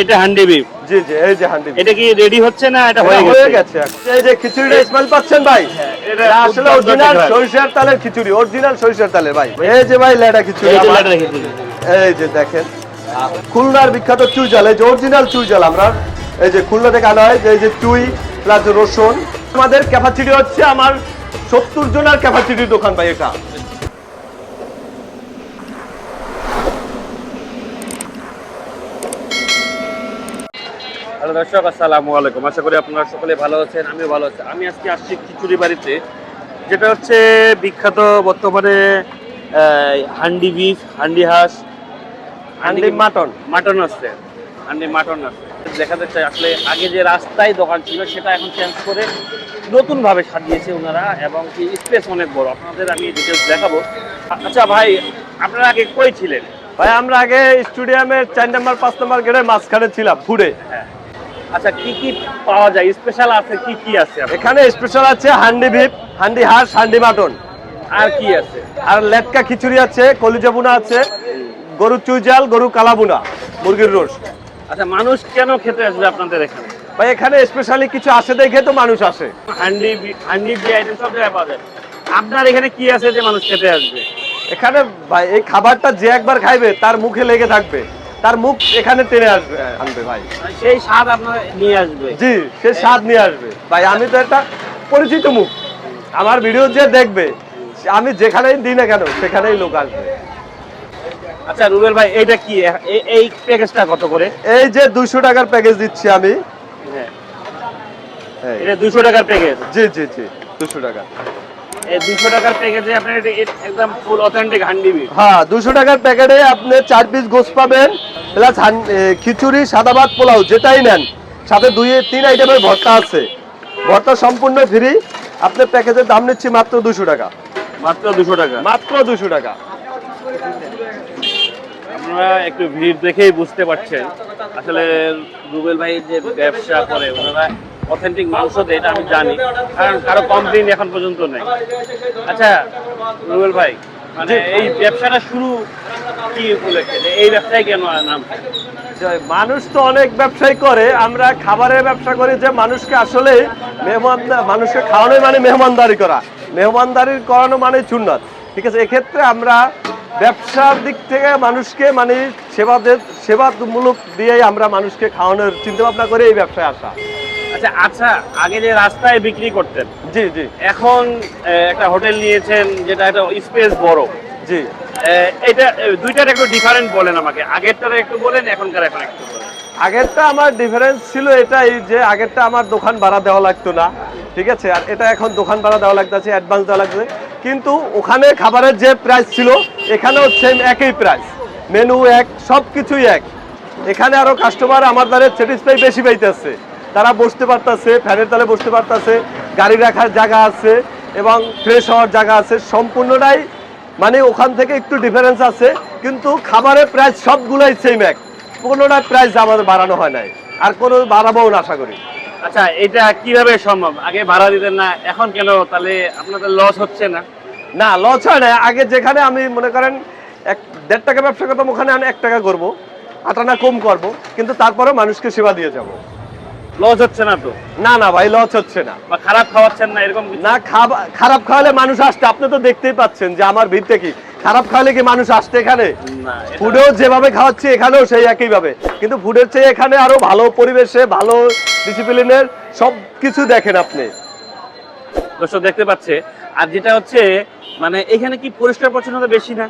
এটা হান্ডি বিফ। জি জি এই যে হান্ডি এটা কি রেডি হচ্ছে না? এটা হয়ে হয়ে গেছে। এই যে খিচুড়িটা স্মেল পাচ্ছেন ভাই? এটা এটা আসলে অরিজিনাল সরিষার তালের খিচুড়ি অরিজিনাল সরিষার তালের ভাই। এই যে ভাই লেডা খিচুড়ি এই যে দেখেন। খুলনার বিখ্যাত চুই জাল এই যে অরিজিনাল চুই জাল আমরা। এই যে খুলনা থেকে আনা হয় যে এই যে চুই প্লাস রসুন। আমাদের ক্যাপাসিটি হচ্ছে আমার সত্তর জনের ক্যাপাসিটির দোকান ভাই এটা। হ্যালো দর্শক আসসালামু আলাইকুম। আশা করি আপনারা সকলে ভালো আছেন আমিও ভালো আছি। আমি আজকে আসছি খিচুড়ি বাড়িতে যেটা হচ্ছে বিখ্যাত বর্তমানে হান্ডি বিফ হান্ডি হাঁস হান্ডি মাটন। মাটন আছে হান্ডি মাটন আছে। দেখাতে চাই আসলে আগে যে রাস্তায় দোকান ছিল সেটা এখন চেঞ্জ করে নতুনভাবে সাজিয়েছে ওনারা এবং কি স্পেস অনেক বড়। আপনাদের আমি ডিটেলস দেখাবো। আচ্ছা ভাই আপনারা আগে কই ছিলেন? ভাই আমরা আগে স্টেডিয়ামের চার নাম্বার পাঁচ নাম্বার গেটের মাঝখানে ছিলাম ফুডে হ্যাঁ। আচ্ছা কি কি পাওয়া যায়? স্পেশাল আছে কি কি আছে এখানে স্পেশাল আছে হান্ডি ভিপ হান্ডি হাঁস হান্ডি মাটন আর কি আছে? আর লেটকা খিচুড়ি আছে কলিজা বুনা আছে গরু চুইজাল গরু কালাবুনা মুরগির রোস্ট। আচ্ছা মানুষ কেন খেতে আসবে আপনাদের এখানে? ভাই এখানে স্পেশালি কিছু আসে দেখে তো মানুষ আসে। হান্ডি হান্ডি যে আইটেম সব জায়গায় পাওয়া যায়। আপনার এখানে কি আছে যে মানুষ খেতে আসবে? এখানে ভাই এই খাবারটা যে একবার খাইবে তার মুখে লেগে থাকবে। তার মুখ এখানে টেনে আসবে আনবে ভাই। সেই স্বাদ আপনার নিয়ে আসবে। জি সে স্বাদ নিয়ে আসবে। ভাই আমি তো একটা পরিচিত মুখ। আমার ভিডিও যে দেখবে আমি যেখানেই দিই না কেন সেখানেই লোক আসবে। আচ্ছা রুবেল ভাই এইটা কি? এই প্যাকেজটা কত করে? এই যে দুশো টাকার প্যাকেজ দিচ্ছি আমি। হ্যাঁ। এটা দুশো টাকার প্যাকেজ? জি জি জি দুশো টাকা। এই দুশো টাকার প্যাকেজে আপনার এটা এ- একদম ফুল অথেন্টিক হান্ডি বিফ হ্যাঁ দুশো টাকার প্যাকেটে আপনি চার পিস গোস পাবেন প্লাস খিচুড়ি সাদা ভাত পোলাও যেটাই নেন। সাথে দুই তিন আইটেমের ভর্তা আছে। ভর্তা সম্পূর্ণ ফ্রি আপনার প্যাকেজের দাম নিচ্ছি মাত্র দুশো টাকা। মাত্র দুশো টাকা। মাত্র দুশো টাকা। আপনারা একটু ভিড় দেখেই বুঝতে পারছেন। আসলে রুবেল ভাই যে ব্যবসা করে ওনারা অথেন্টিক মাংস দেয় এটা আমি জানি কারণ কারও কমপ্লেন এখন পর্যন্ত নেই। আচ্ছা রুবেল ভাই মানে এই ব্যবসাটা শুরু কি উপলক্ষে? এই ব্যবসায় কেন নাম? মানুষ তো অনেক ব্যবসাই করে আমরা খাবারের ব্যবসা করি যে মানুষকে আসলে মেহমান মানুষকে খাওয়ানো মানে মেহমানদারি করা। মেহমানদারি করানো মানে চুন্নত ঠিক আছে এক্ষেত্রে আমরা ব্যবসার দিক থেকে মানুষকে মানে সেবাদের সেবামূলক দিয়েই আমরা মানুষকে খাওয়ানোর চিন্তা ভাবনা করে এই ব্যবসায় আসা। আচ্ছা আচ্ছা আগে যে রাস্তায় বিক্রি করতেন জি জি। এখন একটা হোটেল নিয়েছেন যেটা একটা স্পেস বড়। জি। এটা দুইটার একটু ডিফারেন্ট বলেন আমাকে। আগেরটার একটু বলেন এখনকার এখন একটু বলেন। আগেরটা আমার ডিফারেন্স ছিল এটাই যে আগেরটা আমার দোকান ভাড়া দেওয়া লাগতো না ঠিক আছে? আর এটা এখন দোকান ভাড়া দেওয়া লাগতেছে অ্যাডভান্স দেওয়া লাগছে কিন্তু ওখানে খাবারের যে প্রাইস ছিল এখানেও সেম একই প্রাইস মেনু এক সব কিছুই এক। এখানে আরও কাস্টমার আমার দ্বারা স্যাটিসফাই বেশি পাইতেছে। তারা বসতে পারতেছে ফ্যানের তালে বসতে পারতেছে গাড়ি রাখার জায়গা আছে এবং ফ্রেশ হওয়ার জায়গা আছে। সম্পূর্ণটাই মানে ওখান থেকে একটু ডিফারেন্স আছে কিন্তু খাবারের প্রাইস সবগুলাই সেম এক। কোনোটা প্রাইস আমাদের বাড়ানো হয় নাই আর কোনো বাড়াবো না আশা করি। আচ্ছা এটা কীভাবে সম্ভব? আগে ভাড়া দিতেন না এখন কেন? তাহলে আপনাদের লস হচ্ছে না। না লস হয় না আগে যেখানে আমি মনে করেন এক দেড় টাকা ব্যবসা করতাম ওখানে আমি এক টাকা করব আটানা কম করব কিন্তু তারপরে মানুষকে সেবা দিয়ে যাব। লস হচ্ছে না তো? না না ভাই লস হচ্ছে না। বা খারাপ খাওয়াচ্ছেন না এরকম না খারাপ খাওয়ালে মানুষ আসতে আপনি তো দেখতেই পাচ্ছেন যে আমার ভিড়টা কি। খারাপ খাওয়ালে কি মানুষ আসতে এখানে? ফুডেও যেভাবে খাওয়াচ্ছি এখানেও সেই একইভাবে। কিন্তু ফুডের চেয়ে এখানে আরও ভালো পরিবেশে ভালো ডিসিপ্লিনের সব কিছু দেখেন আপনি। দর্শক দেখতে পাচ্ছে। আর যেটা হচ্ছে মানে এখানে কি পরিষ্কার পরিচ্ছন্নতা বেশি না?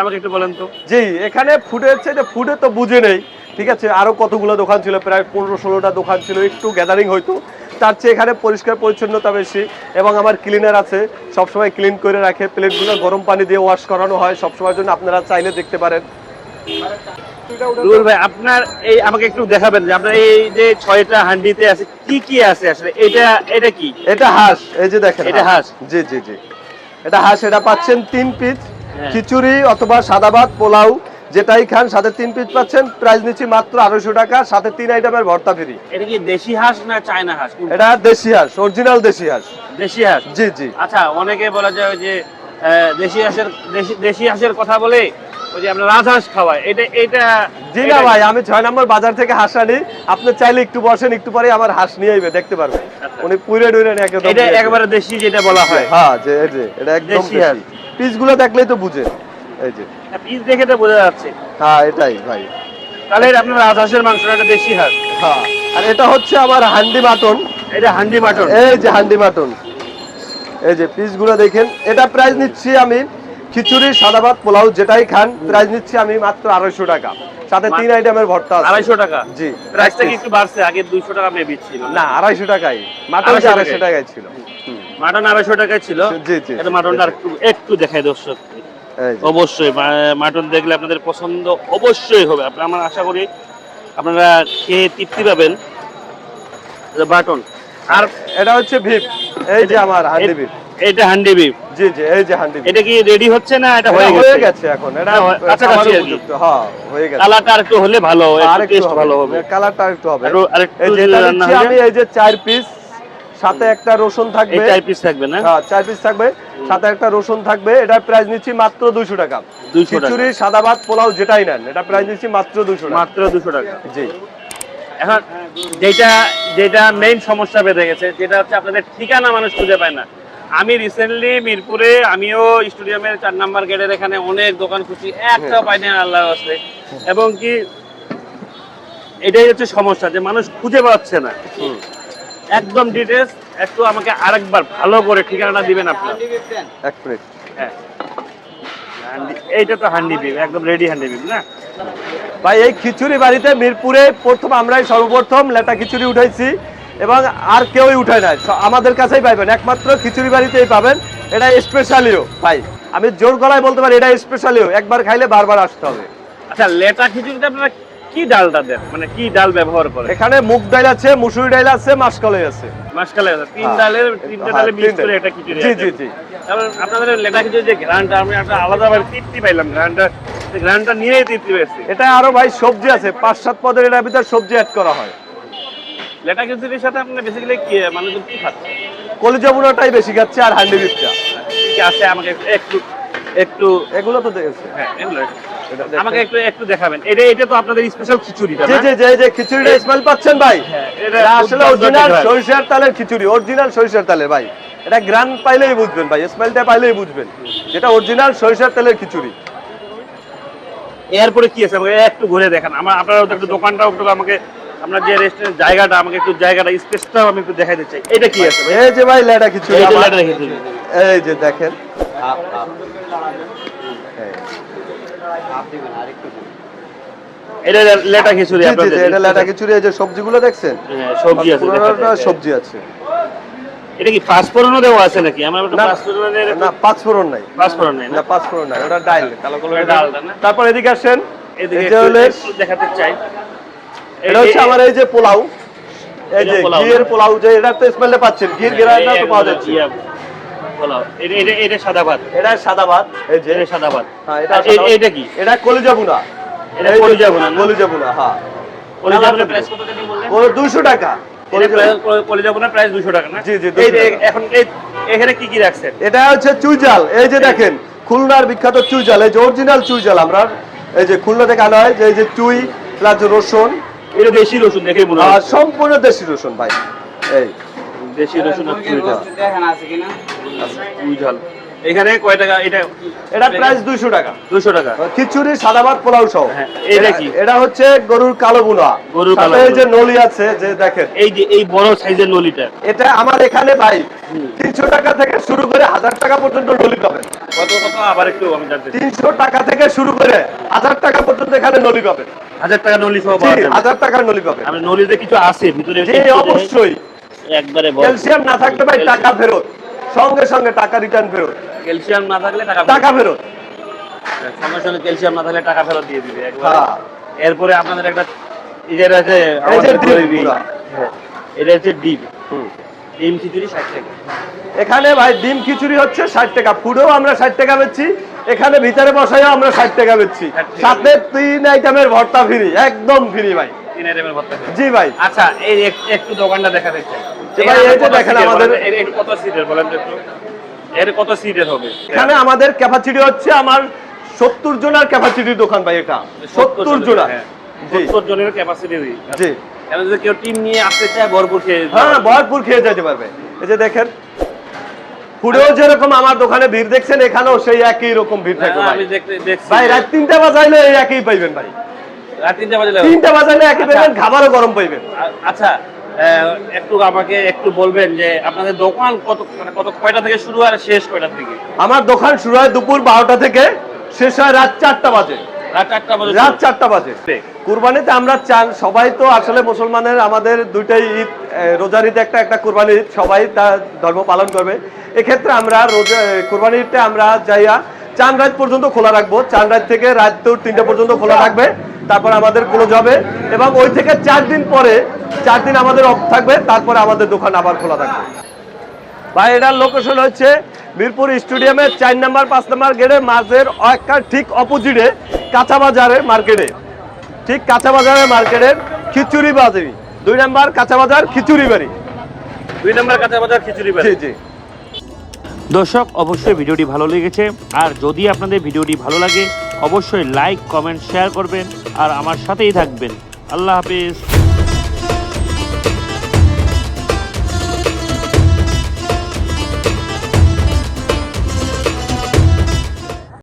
আমাকে একটু বলেন তো। জি এখানে ফুডের চেয়ে ফুডে তো বুঝে নেই। ঠিক আছে আরও কতগুলো দোকান ছিল প্রায় পনেরো ষোলোটা দোকান ছিল একটু গ্যাদারিং হইতো তার চেয়ে এখানে পরিষ্কার পরিচ্ছন্নতা বেশি এবং আমার ক্লিনার আছে সবসময় ক্লিন করে রাখে প্লেটগুলো গরম পানি দিয়ে ওয়াশ করানো হয় সবসময়ের জন্য আপনারা চাইলে দেখতে পারেন। ভাই আপনার এই আমাকে একটু দেখাবেন যে আপনার এই যে ছয়টা হান্ডিতে আছে কি কি আছে আসলে? এটা এটা কি? এটা হাঁস এই যে দেখেন এটা হাঁস? জি জি জি। এটা হাঁস এটা পাচ্ছেন তিন পিস। খিচুড়ি অথবা সাদা ভাত পোলাও যেটাই খান সাথে তিন পিস পাচ্ছেন। প্রাইস নিচ্ছি মাত্র আড়াইশো টাকা সাথে তিন আইটেমের ভর্তা ফ্রি এটা কি দেশি হাঁস না চায়না হাঁস? এটা দেশি হাঁস অরিজিনাল দেশি হাঁস। দেশি হাঁস? জি জি। আচ্ছা অনেকে বলা যায় যে দেশি হাঁসের দেশি হাঁসের কথা বলে ওই যে আমরা রাজহাঁস খাওয়াই। এটা এটা জি না ভাই আমি ছয় নম্বর বাজার থেকে হাঁস আনি। আপনি চাইলে একটু বসেন একটু পরে আমার হাঁস নিয়ে আইবে দেখতে পারবেন। উনি পুরে ডুরে একদম এটা একবারে দেশি যেটা বলা হয়। হ্যাঁ যে এটা একদম দেশি হাঁস। পিসগুলো দেখলেই তো বুঝে। এই যে। পিস দেখে তো বোঝা যাচ্ছে। হ্যাঁ এটাই ভাই। তাহলে আপনার রাজহাঁসের মাংস এটা দেশি হাঁস। হ্যাঁ আর এটা হচ্ছে আমার হান্ডি মাটন। এটা হান্ডি মাটন। এই যে হান্ডি মাটন। এই যে পিসগুলো দেখেন এটা প্রাইস নিচ্ছি আমি খিচুড়ি সাদা ভাত পোলাও যেটাই খান প্রাইস নিচ্ছি আমি মাত্র আড়াইশো টাকা। সাথে তিন আইটেমের ভর্তা আছে। আড়াইশো টাকা? জি। প্রাইসটা কি একটু বাড়ছে? আগে দুইশো টাকা মেবি ছিল না? আড়াইশো টাকাই। মাত্র আড়াইশো টাকাই। টাকায় ছিল। মাটন আড়াইশো টাকায় ছিল। এটা মাটনটা একটু একটু দেখাই দর্শক। অবশ্যই মাটন দেখলে আপনাদের পছন্দ অবশ্যই হবে। আপনার আমার আশা করি আপনারা খেয়ে তৃপ্তি পাবেন। বাটন। আর এটা হচ্ছে ভিপ এই যে আমার হান্ডি ভিপ এটা হান্ডি বিফ জি জি এই যে হান্ডি ভিপ এটা কি রেডি হচ্ছে না এটা হয়ে হয়ে গেছে? গেছে এখন। এটা কি। উপযুক্ত। হ্যাঁ হয়ে গেছে। কালারটা একটু হলে ভালো একটু টেস্ট ভালো হবে। কালারটা একটু হবে। আরো- এই রান্না আমি এই যে চার পিস সাথে একটা রসুন থাকবে। চার পিস থাকবে না? হ্যাঁ চার পিস থাকবে। সাথে একটা রসুন থাকবে। এটার প্রাইস নিচ্ছি মাত্র দুইশো টাকা। 200 টাকা। খিচুড়ি সাদা ভাত পোলাও যেটাই নেন এটা প্রাইস নিচ্ছি মাত্র দুইশো টাকা। মাত্র দুশো টাকা। জি। এখন যেটা যেটা মেইন সমস্যা বেঁধে গেছে যেটা হচ্ছে আপনাদের ঠিকানা মানুষ খুঁজে পায় না। আমি রিসেন্টলি মিরপুরে আমিও স্টেডিয়ামের চার নাম্বার গেটের এখানে অনেক দোকান খুঁজি একটাও পাই না আল্লাহ আসলে এবং কি এটাই হচ্ছে সমস্যা যে মানুষ খুঁজে পাচ্ছে না। একদম ডিটেলস একটু আমাকে আরেকবার ভালো করে ঠিকানাটা দিবেন এক মিনিট হ্যাঁ। এইটা তো হান্ডি বিম একদম রেডি হান্ডি বিম না? ভাই এই খিচুড়ি বাড়িতে মিরপুরে প্রথম আমরাই সর্বপ্রথম লেটা খিচুড়ি উঠাইছি এবং আর কেউই উঠায় নাই। আমাদের কাছেই পাইবেন একমাত্র খিচুড়ি বাড়িতেই পাবেন। এটা স্পেশালিও ভাই। আমি জোর গলায় বলতে পারি এটা স্পেশালিও একবার খাইলে বারবার আসতে হবে। আচ্ছা লেটা খিচুড়িতে আপনারা কি ডালটা দেন? মানে কি ডাল ব্যবহার করেন? এখানে মুগ ডাল আছে মুসুরি ডাল আছে মাসকলাই আছে। মাসকালে আছে। তিন হ্যাঁ। ডালের তিনটা হ্যাঁ, ডালে মিক্স। করে একটা খিচুড়ি জি জি জি। তারপর আপনাদের লেটা খিচুড়ি যে ঘ্রানটা আমি একটা আলাদাভাবে তৃপ্তি পাইলাম। ঘ্রানটা সেই ঘ্রানটা নিয়েই তৃপ্তি পেয়েছি। এটা আরও ভাই সবজি আছে পাঁচ সাত পদের এটার ভিতর সবজি অ্যাড করা হয়। লেটা খিচুড়ির সাথে আপনি বেসিক্যালি কি মানুষজন কি খাচ্ছে কলিজা বুনোটাই বেশি খাচ্ছে আর হান্ডি বিপটা কি আছে আমাকে একটু একটু এগুলো তো দেখেছে। হ্যাঁ এগুলো। আমাকে একটু একটু দেখাবেন। এটা এটা তো আপনাদের স্পেশাল খিচুড়ি জি জি জি এই যে খিচুড়িটা স্মেল পাচ্ছেন ভাই? হ্যাঁ, এটা এটা আসলে অরিজিনাল সরিষার তালের খিচুড়ি অরিজিনাল সরিষার তালের ভাই। এটা গ্রান পাইলেই বুঝবেন ভাই স্মেলটা পাইলেই বুঝবেন। যেটা অরিজিনাল সরিষার তেলের খিচুড়ি। এরপরে কি আছে? আমাকে একটু ঘুরে দেখান। আমার আপনারা একটু দোকানটাও একটু আমাকে আপনার যে রেস্টুরেন্ট জায়গাটা আমাকে একটু জায়গাটা স্পেসটাও আমি একটু দেখাই দিতে চাই। এটা কি আছে এই যে ভাই লেডা খিচুড়ি। আমার। এই যে দেখেন। এই। এটা লেটা খিচুড়ি জি জি আপনাদের এটা লেডা খিচুড়ি এই যে সবজিগুলো দেখছেন? হ্যাঁ, সবজি আছে পুরোটা সবজি আছে। এটা কি পাঁচফোড়নও দেওয়া আছে নাকি? আমার একটু পাঁচফোড়নের না পাঁচ নাই। পাঁচফোড়ন নেই না? না নাই ওটা ডাইল কালো কালো ওটা না? তারপর এদিকে আসেন এদিকে এটা একটু- হলো একটু দেখাতে চাই। এটা হচ্ছে আমার এই যে পোলাও। এই যে পোলাও। ঘিয়ের পোলাও যে এটা তো স্মেলটা পাচ্ছেন ঘির গেরাটা তো পাওয়া যাচ্ছে। পোলাও। এটা এটা এটা সাদা ভাত এটা সাদা ভাত এই যে। এটা সাদা ভাত হ্যাঁ এটা আর সাদা এ- ভাত। এটা কি? এটা কলিজা বুনা এটা কলিজা ভুনা কলিজা বুনা হ্যাঁ। কলিজা বোনার প্রাইস কত জানি বললেন? 200 টাকা। কলিজা এটা প্রাইস 200 টাকা না? জি, জি, এই 200 যে টাকা। এখন এই এখানে কি কি রাখছেন? এটা হচ্ছে চুইজাল। এই যে দেখেন খুলনার বিখ্যাত চুইজাল। এই যে অরিজিনাল চুইজাল আমরা এই যে খুলনা থেকে আনা হয় যে এই যে চুই প্লাস রসুন। এটা দেশি রসুন দেখে মনে হয় সম্পূর্ণ দেশি রসুন ভাই। এই। দেশি রসুন আর চুই ঝাল। চুই ঝাল। এখানে কয় টাকা? এটা এটা প্রাইস 200 টাকা। 200 টাকা। খিচুড়ি সাদা ভাত পোলাও সহ। হ্যাঁ, এটা কি? এটা হচ্ছে গরুর কালো বুনা গরুর কালো এই যে নলি আছে যে দেখেন। এই যে এই বড় সাইজের নলিটা। এটা আমার এখানে ভাই তিনশো টাকা থেকে শুরু করে হাজার টাকা পর্যন্ত নলি পাবেন। কত কত? আবার একটু আমি জানতে চাই। তিনশো টাকা থেকে শুরু করে হাজার টাকা পর্যন্ত এখানে নলি পাবেন। হাজার টাকা নলি সহ পাওয়া হাজার টাকার নলি পাবেন। আমি নলিতে কিছু আছে? ভিতরে অবশ্যই। একবারে ক্যালসিয়াম না থাকলে ভাই টাকা ফেরত। সঙ্গে সঙ্গে টাকা রিটার্ন ফেরত। ক্যালসিয়াম না থাকলে টাকা টাকা ফেরত। সঙ্গে সঙ্গে ক্যালসিয়াম না থাকলে টাকা ফেরত দিয়ে দিবে একবারে। হ্যাঁ। এরপরে আপনাদের একটা ইজের আছে আমাদের এটা হচ্ছে ডিম। ডিম খিচুড়ি ষাট টাকা। এখানে ভাই ডিম খিচুড়ি হচ্ছে ষাট টাকা। ফুডেও আমরা ষাট টাকা বেচছি এখানে ভিতরে বসাইও আমরা ষাট টাকা বেচছি সাথে তিন আইটেমের ভর্তা ফ্রি একদম ফ্রি ভাই। তিন আইটেমের ভর্তা জি ভাই। আচ্ছা এই একটু দোকানটা দেখাতে চাই। ভাই, এই যে দেখেন আমাদের- এর- কত সিটের বলেন তো একটু? এর কত সিটের হবে? এখানে আমাদের ক্যাপাসিটি হচ্ছে আমার সত্তর জনের ক্যাপাসিটির দোকান ভাই এটা। সত্তর জনের জি। সত্তর জনের ক্যাপাসিটি জি। এখন যদি কেউ টিম নিয়ে আসতে চায় ভরপুর খেয়ে হ্যাঁ ভরপুর খেয়ে যেতে পারবে। এই যে দেখেন ফুডেও যেরকম আমার দোকানে ভিড় দেখছেন এখানেও সেই একই রকম ভিড় থাকবে হ্যাঁ, ভাই। দেখছি। ভাই রাত তিনটা বাজাইলে এই একই পাইবেন ভাই। তিনটা তিনটা পাইবেন খাবারও গরম পাইবেন আচ্ছা একটু আমাকে একটু বলবেন যে আপনাদের দোকান কত মানে কত কয়টা থেকে শুরু আর শেষ কয়টা থেকে? আমার দোকান শুরু হয় দুপুর বারোটা থেকে শেষ হয় রাত চারটা বাজে। রাত চারটা বাজে কুরবানিতে আমরা চান সবাই তো আসলে মুসলমানের আমাদের দুইটাই ঈদ রোজার ঈদ একটা একটা কুরবানি ঈদ সবাই তার ধর্ম পালন করবে। এক্ষেত্রে আমরা রোজা কুরবানি ঈদটা আমরা যাইয়া চান রাত পর্যন্ত খোলা রাখব। চান রাত থেকে রাত তো তিনটা পর্যন্ত খোলা থাকবে। তারপর আমাদের ক্লোজ হবে এবং ওই থেকে চার দিন পরে চার দিন আমাদের অফ থাকবে তারপরে আমাদের দোকান আবার খোলা থাকবে। ভাই এটার লোকেশন হচ্ছে মিরপুর স্টেডিয়ামের চার নাম্বার পাঁচ নাম্বার গেটের মাঝের একটা ঠিক অপোজিটে কাঁচা বাজারের মার্কেটে ঠিক কাঁচা বাজারের মার্কেটের খিচুড়ি বাজারি। দুই নাম্বার কাঁচা বাজার খিচুড়ি বাড়ি। দুই নম্বর কাঁচা বাজার খিচুড়ি বাড়ি। জি জি। দর্শক অবশ্যই ভিডিওটি ভালো লেগেছে। আর যদি আপনাদের ভিডিওটি ভালো লাগে অবশ্যই লাইক কমেন্ট শেয়ার করবেন আর আমার সাথেই থাকবেন। আল্লাহ হাফিজ।